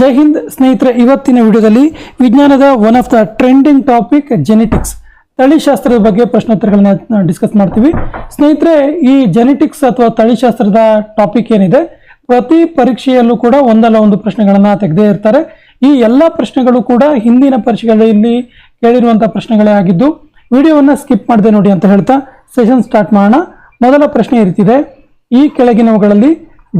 ಜೈ ಹಿಂದ್, ಸ್ನೇಹಿತರೆ, ಇವತ್ತಿನ ವಿಡಿಯೋದಲ್ಲಿ ವಿಜ್ಞಾನದ one of the trending topic genetics ತಳಿಶಾಸ್ತ್ರದ ಬಗ್ಗೆ ಪ್ರಶ್ನೋತ್ತರಗಳನ್ನ ಡಿಸ್ಕಸ್ ಮಾಡ್ತೀವಿ. ಸ್ನೇಹಿತರೆ, ಈ ಜೆನೆಟಿಕ್ಸ್ ಅಥವಾ ತಳಿಶಾಸ್ತ್ರದ ಟಾಪಿಕ್ ಏನಿದೆ, ಪ್ರತಿ ಪರೀಕ್ಷೆಯಲ್ಲೂ ಕೂಡ ಒಂದಲ್ಲ ಒಂದು ಪ್ರಶ್ನೆಗಳನ್ನು ತೆಗೆದೇ ಇರ್ತಾರೆ. ಈ ಎಲ್ಲ ಪ್ರಶ್ನೆಗಳು ಕೂಡ ಹಿಂದಿನ ಪರೀಕ್ಷೆಗಳಲ್ಲಿ ಕೇಳಿರುವಂತಹ ಪ್ರಶ್ನೆಗಳೇ ಆಗಿದ್ದು, ವಿಡಿಯೋವನ್ನ ಸ್ಕಿಪ್ ಮಾಡದೆ ನೋಡಿ ಅಂತ ಹೇಳ್ತಾ ಸೆಷನ್ ಸ್ಟಾರ್ಟ್ ಮಾಡೋಣ. ಮೊದಲ ಪ್ರಶ್ನೆ ಇರ್ತಿದೆ. ಈ ಕೆಳಗಿನವುಗಳಲ್ಲಿ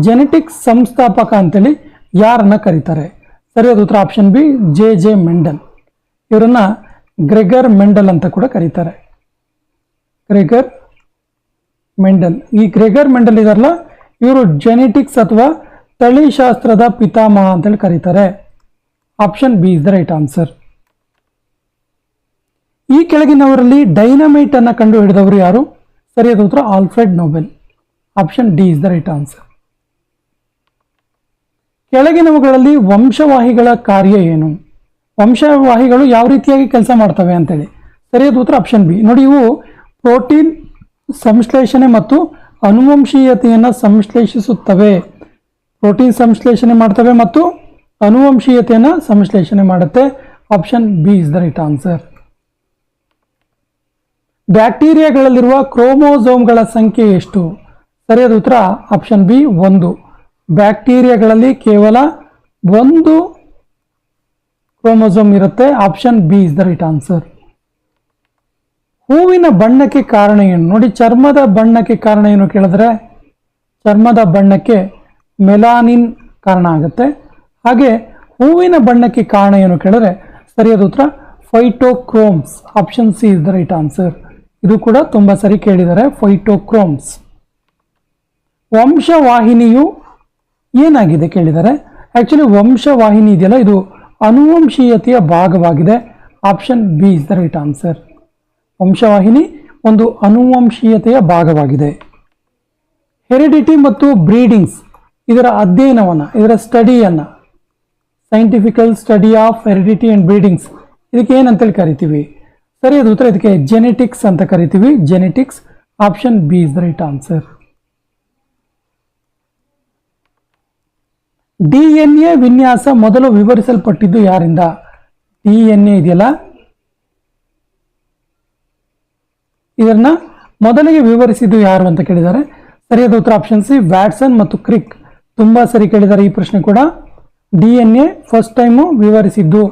ಜೆನೆಟಿಕ್ಸ್ ಸಂಸ್ಥಾಪಕ ಅಂತೇಳಿ ಯಾರನ್ನ ಕರೀತಾರೆ? ಸರಿಯಾದ ಉತ್ತರ option B J J Mendel ಇವರನ್ನ ಗ್ರೆಗರ್ ಮೆಂಡಲ್ ಅಂತ ಕೂಡ ಕರೀತಾರೆ. ಗ್ರೆಗರ್ ಮೆಂಡಲ್ ಈ ಗ್ರೆಗರ್ ಮೆಂಡಲ್ ಇದಾರಲ್ಲ, ಇವರು ಜೆನೆಟಿಕ್ಸ್ ಅಥವಾ ತಳಿಶಾಸ್ತ್ರದ ಪಿತಾಮಹ ಅಂತೇಳಿ ಕರೀತಾರೆ. Option B is the right answer ಈ ಕೆಳಗಿನವರಲ್ಲಿ ಡೈನಮೈಟ್ ಅನ್ನು ಕಂಡು ಹಿಡಿದವರು ಯಾರು ಸರಿಯಾದ ಉತ್ತರ Alfred Nobel. Option D is the right answer ಕೆಳಗಿನವುಗಳಲ್ಲಿ ವಂಶವಾಹಿಗಳ ಕಾರ್ಯ ಏನು? ವಂಶವಾಹಿಗಳು ಯಾವ ರೀತಿಯಾಗಿ ಕೆಲಸ ಮಾಡ್ತವೆ ಅಂತೇಳಿ. ಸರಿಯಾದ ಉತ್ತರ ಆಪ್ಷನ್ ಬಿ ನೋಡಿ, ಇವು ಪ್ರೋಟೀನ್ ಸಂಶ್ಲೇಷಣೆ ಮತ್ತು ಅನುವಂಶೀಯತೆಯನ್ನು ಸಂಶ್ಲೇಷಿಸುತ್ತವೆ. ಪ್ರೋಟೀನ್ ಸಂಶ್ಲೇಷಣೆ ಮಾಡ್ತವೆ ಮತ್ತು ಅನುವಂಶೀಯತೆಯನ್ನು ಸಂಶ್ಲೇಷಣೆ ಮಾಡುತ್ತೆ. Option B is the right answer ಬ್ಯಾಕ್ಟೀರಿಯಾಗಳಲ್ಲಿರುವ ಕ್ರೋಮೋಸೋಮ್ಗಳ ಸಂಖ್ಯೆ ಎಷ್ಟು? ಸರಿಯಾದ ಉತ್ತರ ಆಪ್ಷನ್ ಬಿ ಒಂದು. ಬ್ಯಾಕ್ಟೀರಿಯಾಗಳಲ್ಲಿ ಕೇವಲ ಒಂದು ಕ್ರೋಮೋಸೋಮ್ ಇರುತ್ತೆ, option B is the right answer. ಹೂವಿನ ಬಣ್ಣಕ್ಕೆ ಕಾರಣ ಏನು? ನೋಡಿ, ಚರ್ಮದ ಬಣ್ಣಕ್ಕೆ ಕಾರಣ ಏನು ಕೇಳಿದ್ರೆ, ಚರ್ಮದ ಬಣ್ಣಕ್ಕೆ ಮೆಲಾನಿನ್ ಕಾರಣ ಆಗುತ್ತೆ. ಹಾಗೆ ಹೂವಿನ ಬಣ್ಣಕ್ಕೆ ಕಾರಣ ಏನು ಕೇಳಿದ್ರೆ, ಸರಿಯಾದ ಉತ್ತರ, phytochromes, option C is the right answer. ಇದು ಕೂಡ ತುಂಬ ಸರಿ ಕೇಳಿದ್ದಾರೆ, ಫೈಟೋಕ್ರೋಮ್ಸ್. ವಂಶವಾಹಿನಿಯು ಏನಾಗಿದೆ ಕೇಳಿದರೆ ಆ್ಯಕ್ಚುಲಿ ವಂಶವಾಹಿನಿ ಇದೆಯಲ್ಲ, ಇದು ಅನುವಂಶೀಯತೆಯ ಭಾಗವಾಗಿದೆ. Option B is the right answer ವಂಶವಾಹಿನಿ ಒಂದು ಅನುವಂಶೀಯತೆಯ ಭಾಗವಾಗಿದೆ. ಹೆರಿಡಿಟಿ ಮತ್ತು ಬ್ರೀಡಿಂಗ್ಸ್ ಇದರ ಅಧ್ಯಯನವನ್ನು, ಇದರ ಸ್ಟಡಿಯನ್ನು scientifical study of heredity and breedings ಇದಕ್ಕೆ ಏನಂತೇಳಿ ಕರಿತೀವಿ? ಸರಿಯಾದ ಉತ್ತರ ಇದಕ್ಕೆ ಜೆನೆಟಿಕ್ಸ್ ಅಂತ ಕರಿತೀವಿ. Genetics option B is the right answer D N A ವಿನ್ಯಾಸ ಮೊದಲು ವಿವರಿಸಲ್ಪಟ್ಟಿದ್ದು ಯಾರಿಂದ? ಡಿ ಎನ್ ಎ ಇದೆಯಲ್ಲ? ಇದನ್ನ ಮೊದಲಿಗೆ ವಿವರಿಸಿದ್ದು ಯಾರು ಅಂತ ಕೇಳಿದ್ದಾರೆ. ಸರಿಯಾದ ಉತ್ತರ ಆಪ್ಷನ್ ಸಿ, ವ್ಯಾಟ್ಸನ್ ಮತ್ತು ಕ್ರಿಕ್. ತುಂಬಾ ಸರಿ ಕೇಳಿದ್ದಾರೆ ಈ ಪ್ರಶ್ನೆ ಕೂಡ. D N A first time ವಿವರಿಸಿದ್ದು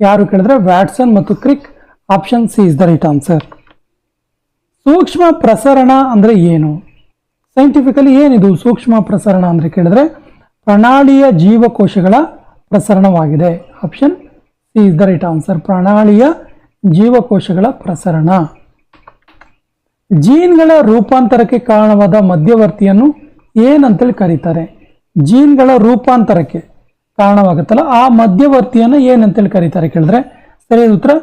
ಯಾರು ಕೇಳಿದ್ರೆ, ವ್ಯಾಟ್ಸನ್ ಮತ್ತು Crick. Option C is the right answer ಸೂಕ್ಷ್ಮ ಪ್ರಸರಣ ಅಂದ್ರೆ ಏನು? ಸೈಂಟಿಫಿಕಲಿ ಏನಿದು ಸೂಕ್ಷ್ಮ ಪ್ರಸರಣ ಅಂದ್ರೆ ಕೇಳಿದ್ರೆ ಪ್ರಣಾಳಿಯ ಜೀವಕೋಶಗಳ ಪ್ರಸರಣವಾಗಿದೆ. Option C is the right answer ಪ್ರಣಾಳಿಯ ಜೀವಕೋಶಗಳ ಪ್ರಸರಣ. ಜೀನ್ಗಳ ರೂಪಾಂತರಕ್ಕೆ ಕಾರಣವಾದ ಮಧ್ಯವರ್ತಿಯನ್ನು ಏನಂತೇಳಿ ಕರೀತಾರೆ? ಜೀನ್ಗಳ ರೂಪಾಂತರಕ್ಕೆ ಕಾರಣವಾಗುತ್ತಲ್ಲ, ಆ ಮಧ್ಯವರ್ತಿಯನ್ನು ಏನಂತೇಳಿ ಕರೀತಾರೆ ಕೇಳಿದ್ರೆ? ಸರಿಯಾದ ಉತ್ತರ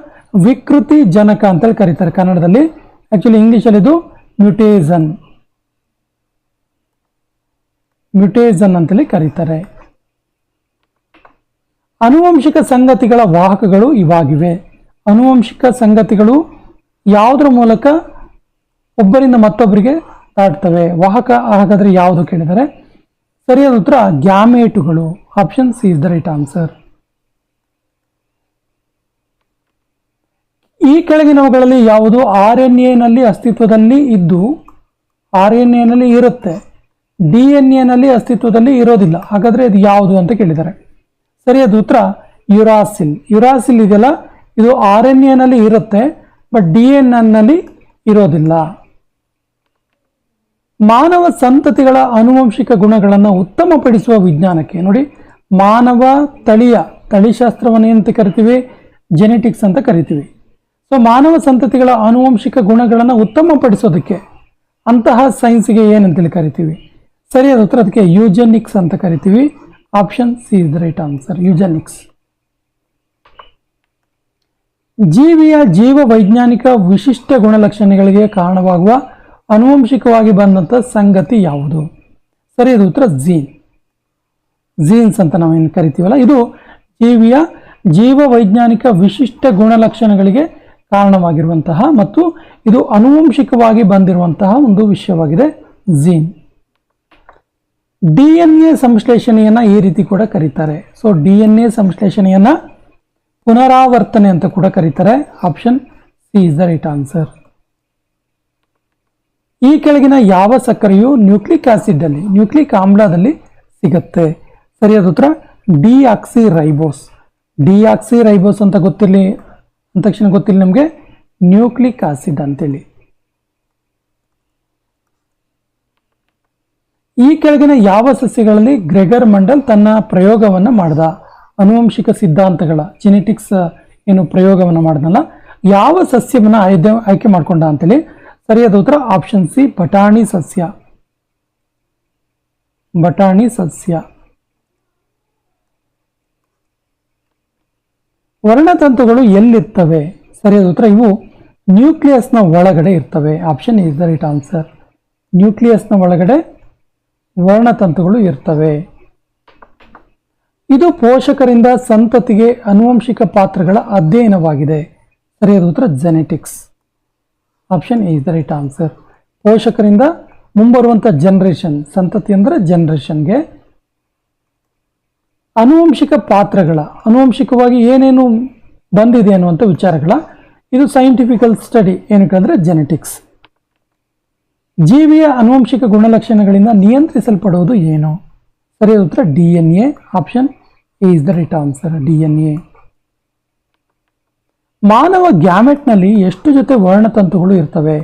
ವಿಕೃತಿ ಜನಕ ಅಂತೇಳಿ ಕರೀತಾರೆ ಕನ್ನಡದಲ್ಲಿ. ಆ್ಯಕ್ಚುಲಿ ಇಂಗ್ಲೀಷಲ್ಲಿ ಇದು ಮ್ಯುಟೇಸನ್ ಮ್ಯುಟೇಸನ್ ಅಂತಲೇ ಕರೀತಾರೆ. ಅನುವಂಶಿಕ ಸಂಗತಿಗಳ ವಾಹಕಗಳು ಇವಾಗಿವೆ. ಅನುವಂಶಿಕ ಸಂಗತಿಗಳು ಯಾವುದರ ಮೂಲಕ ಒಬ್ಬರಿಂದ ಮತ್ತೊಬ್ಬರಿಗೆ ದಾಟ್ತವೆ? ವಾಹಕ ಹಾಗಾದರೆ ಯಾವುದು ಕೇಳಿದರೆ? ಸರಿಯಾದ ಉತ್ತರ, ಗ್ಯಾಮೇಟುಗಳು. Option C is the right answer ಈ ಕೆಳಗಿನವುಗಳಲ್ಲಿ ಯಾವುದು? ಆರ್ ಎನ್ ಎನಲ್ಲಿ ಅಸ್ತಿತ್ವದಲ್ಲಿ ಇದ್ದು ಆರ್ ಎನ್ ಎನಲ್ಲಿ ಇರುತ್ತೆ. ಡಿ ಎನ್ ಎನಲ್ಲಿ ಅಸ್ತಿತ್ವದಲ್ಲಿ ಇರೋದಿಲ್ಲ. ಹಾಗಾದ್ರೆ ಇದು ಯಾವುದು ಅಂತ ಕೇಳಿದ್ದಾರೆ. ಸರಿಯಾದ ಉತ್ತರ. ಯುರಾಸಿಲ್. ಯುರಾಸಿಲ್ ಇದೆಯಲ್ಲ? ಇದು ಆರ್ ಎನ್ ಎನಲ್ಲಿ ಇರುತ್ತೆ, ಬಟ್ ಡಿ ಎನ್ ಎನ್ನಲ್ಲಿ ಇರೋದಿಲ್ಲ. ಮಾನವ ಸಂತತಿಗಳ ಆನುವಂಶಿಕ ಗುಣಗಳನ್ನು ಉತ್ತಮಪಡಿಸುವ ವಿಜ್ಞಾನಕ್ಕೆ, ನೋಡಿ, ಮಾನವ ತಳಿಯ, ತಳಿಶಾಸ್ತ್ರವನ್ನು ಏನಂತ ಕರಿತೀವಿ? ಜೆನೆಟಿಕ್ಸ್ ಅಂತ ಕರಿತೀವಿ. ಸೊ ಮಾನವ ಸಂತತಿಗಳ ಆನುವಂಶಿಕ ಗುಣಗಳನ್ನು ಉತ್ತಮಪಡಿಸೋದಕ್ಕೆ ಅಂತಹ ಸೈನ್ಸ್ಗೆ ಏನಂತೇಳಿ ಕರಿತೀವಿ? ಸರಿಯಾದ ಉತ್ತರ ಅದಕ್ಕೆ ಯೂಜೆನಿಕ್ಸ್ ಅಂತ ಕರಿತೀವಿ. Option C is the right answer eugenics ಜೀವಿಯ ಜೀವ ವೈಜ್ಞಾನಿಕ ವಿಶಿಷ್ಟ ಗುಣಲಕ್ಷಣಗಳಿಗೆ ಕಾರಣವಾಗುವ ಅನುವಂಶಿಕವಾಗಿ ಬಂದಂಥ ಸಂಗತಿ ಯಾವುದು? ಸರಿಯಾದ ಉತ್ತರ ಜೀನ್ ಜೀನ್ಸ್ ಅಂತ ನಾವೇನು ಕರಿತೀವಲ್ಲ, ಇದು ಜೀವಿಯ ಜೀವ ವೈಜ್ಞಾನಿಕ ವಿಶಿಷ್ಟ ಗುಣಲಕ್ಷಣಗಳಿಗೆ ಕಾರಣವಾಗಿರುವಂತಹ ಮತ್ತು ಇದು ಅನುವಂಶಿಕವಾಗಿ ಬಂದಿರುವಂತಹ ಒಂದು ವಿಷಯವಾಗಿದೆ ಜೀನ್ ಡಿ ಎನ್ ಎ ಸಂಶ್ಲೇಷಣೆಯನ್ನು ಈ ರೀತಿ ಕೂಡ ಕರೀತಾರೆ. ಸೊ ಡಿ ಎನ್ ಎ ಸಂಶ್ಲೇಷಣೆಯನ್ನು ಪುನರಾವರ್ತನೆ ಅಂತ ಕೂಡ ಕರೀತಾರೆ. Option C is the right answer ಈ ಕೆಳಗಿನ ಯಾವ ಸಕ್ಕರೆಯು ನ್ಯೂಕ್ಲಿಕ್ ಆಸಿಡ್ ಅಲ್ಲಿ ನ್ಯೂಕ್ಲಿಕ್ ಆಮ್ಲದಲ್ಲಿ ಸಿಗುತ್ತೆ? ಸರಿಯಾದ ಉತ್ತರ deoxyribose deoxyribose ಅಂತ ಗೊತ್ತಿರಲಿ ಅಂತಕ್ಷಣ ಗೊತ್ತಿಲ್ಲ ನಮಗೆ ನ್ಯೂಕ್ಲಿಕ್ ಆಸಿಡ್ ಅಂತೇಳಿ. ಈ ಕೆಳಗಿನ ಯಾವ ಸಸ್ಯಗಳಲ್ಲಿ ಗ್ರೆಗರ್ ಮಂಡಲ್ ತನ್ನ ಪ್ರಯೋಗವನ್ನು ಮಾಡ್ದ? ಅನುವಂಶಿಕ ಸಿದ್ಧಾಂತಗಳ ಜೆನೆಟಿಕ್ಸ್ ಏನು ಪ್ರಯೋಗವನ್ನು ಮಾಡ್ದಲ್ಲ? ಯಾವ ಸಸ್ಯವನ್ನು ಆಯ್ದೆ, ಆಯ್ಕೆ ಮಾಡ್ಕೊಂಡ ಅಂತೇಳಿ ಸರಿಯಾದ ಉತ್ತರ ಆಪ್ಷನ್ ಸಿ ಬಟಾಣಿ ಸಸ್ಯ. ಬಟಾಣಿ ಸಸ್ಯ. ವರ್ಣತಂತುಗಳು ಎಲ್ಲಿರ್ತವೆ? ಸರಿಯಾದ ಉತ್ತರ ಇವು ನ್ಯೂಕ್ಲಿಯಸ್ನ ಒಳಗಡೆ ಇರ್ತವೆ. Option is the right answer ನ್ಯೂಕ್ಲಿಯಸ್ನ ಒಳಗಡೆ ವರ್ಣತಂತುಗಳು ಇರ್ತವೆ. ಇದು ಪೋಷಕರಿಂದ ಸಂತತಿಗೆ ಅನುವಂಶಿಕ ಪಾತ್ರಗಳ ಅಧ್ಯಯನವಾಗಿದೆ. ಸರಿಯಾದ ಉತ್ತರ genetics option is the right answer ಪೋಷಕರಿಂದ ಮುಂಬರುವಂಥ ಜನರೇಷನ್ ಸಂತತಿ ಅಂದರೆ ಜನ್ರೇಷನ್ಗೆ ಅನುವಂಶಿಕ ಪಾತ್ರಗಳ ಅನುವಂಶಿಕವಾಗಿ ಏನೇನು ಬಂದಿದೆ ಅನ್ನುವಂಥ ವಿಚಾರಗಳ, ಇದು ಸೈಂಟಿಫಿಕಲ್ ಸ್ಟಡಿ ಏನಕ್ಕೆ ಅಂದರೆ ಜೆನೆಟಿಕ್ಸ್ ಜೀವಿಯ ಅನುವಂಶಿಕ ಗುಣಲಕ್ಷಣಗಳಿಂದ ನಿಯಂತ್ರಿಸಲ್ಪಡುವುದು ಏನು? ಸರಿಯಾದ ಉತ್ತರ D N A option A is the right answer D N A ಮಾನವ ಗ್ಯಾಮೆಟ್ನಲ್ಲಿ ಎಷ್ಟು ಜೊತೆ ವರ್ಣತಂತುಗಳು ಇರ್ತವೆ?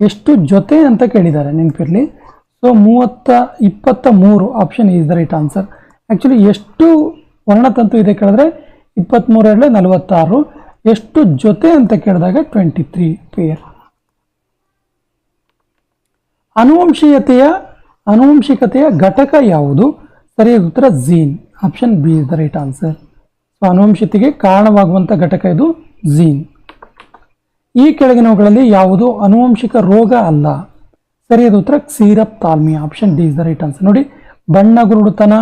ಎಷ್ಟು ಜೊತೆ ಅಂತ ಕೇಳಿದ್ದಾರೆ, ನೆನಪಿರಲಿ. ಸೊ ಮೂವತ್ತ, ಇಪ್ಪತ್ತ ಮೂರು option is the right answer actually ಎಷ್ಟು ವರ್ಣತಂತು ಇದೆ ಕೇಳಿದ್ರೆ ಇಪ್ಪತ್ತ್ಮೂರರಲ್ಲೇ ನಲವತ್ತಾರು. ಎಷ್ಟು ಜೊತೆ ಅಂತ ಕೇಳಿದಾಗ ಟ್ವೆಂಟಿ ತ್ರೀ ಪೇರ್ ಅನುವಂಶೀಯತೆಯ, ಅನುವಂಶಿಕತೆಯ ಘಟಕ ಯಾವುದು? ಸರಿಯಾದ ಉತ್ತರ gene option B is the right answer so ಅನುವಂಶತೆಗೆ ಕಾರಣವಾಗುವಂಥ ಘಟಕ ಇದು ಝೀನ್ ಈ ಕೆಳಗಿನವುಗಳಲ್ಲಿ ಯಾವುದು? ಅನುವಂಶಿಕ ರೋಗ ಅಲ್ಲ. ಸರಿಯಾದ ಉತ್ತರ xerophthalmia option D is the right answer ನೋಡಿ, ಬಣ್ಣ ಗುರುಡುತನ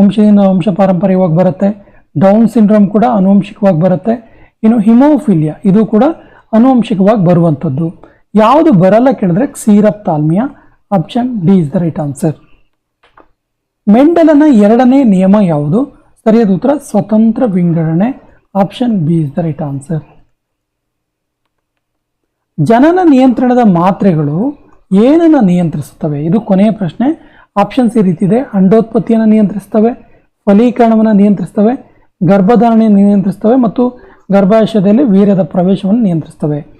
ವಂಶದಿಂದ ವಂಶ ಪಾರಂಪರ್ಯವಾಗಿ ಬರುತ್ತೆ. ಡೌನ್ ಸಿಂಡ್ರೋಮ್ ಕೂಡ ಅನುವಂಶಿಕವಾಗಿ ಬರುತ್ತೆ. ಇನ್ನು ಹಿಮೋಫಿಲಿಯಾ ಇದು ಕೂಡ ಅನುವಂಶಿಕವಾಗಿ ಬರುವಂಥದ್ದು. ಯಾವುದು ಬರಲ್ಲ ಕೇಳಿದ್ರೆ xerophthalmia option D is the right answer ಮೆಂಡಲನ ಎರಡನೇ ನಿಯಮ ಯಾವುದು? ಸರಿಯಾದ ಉತ್ತರ, ಸ್ವತಂತ್ರ ವಿಂಗಡಣೆ. Option B is the right answer ಜನನ ನಿಯಂತ್ರಣದ ಮಾತ್ರೆಗಳು ಏನನ್ನು ನಿಯಂತ್ರಿಸುತ್ತವೆ? ಇದು ಕೊನೆಯ ಪ್ರಶ್ನೆ. ಆಪ್ಷನ್ಸ್ ಈ ರೀತಿ ಇದೆ. ಅಂಡೋತ್ಪತ್ತಿಯನ್ನು ನಿಯಂತ್ರಿಸ್ತವೆ ಫಲೀಕರಣವನ್ನು ನಿಯಂತ್ರಿಸ್ತವೆ ಗರ್ಭಧಾರಣೆಯನ್ನು ನಿಯಂತ್ರಿಸ್ತವೆ ಮತ್ತು ಗರ್ಭಾಶಯದಲ್ಲಿ ವೀರ್ಯದ ಪ್ರವೇಶವನ್ನು ನಿಯಂತ್ರಿಸ್ತವೆ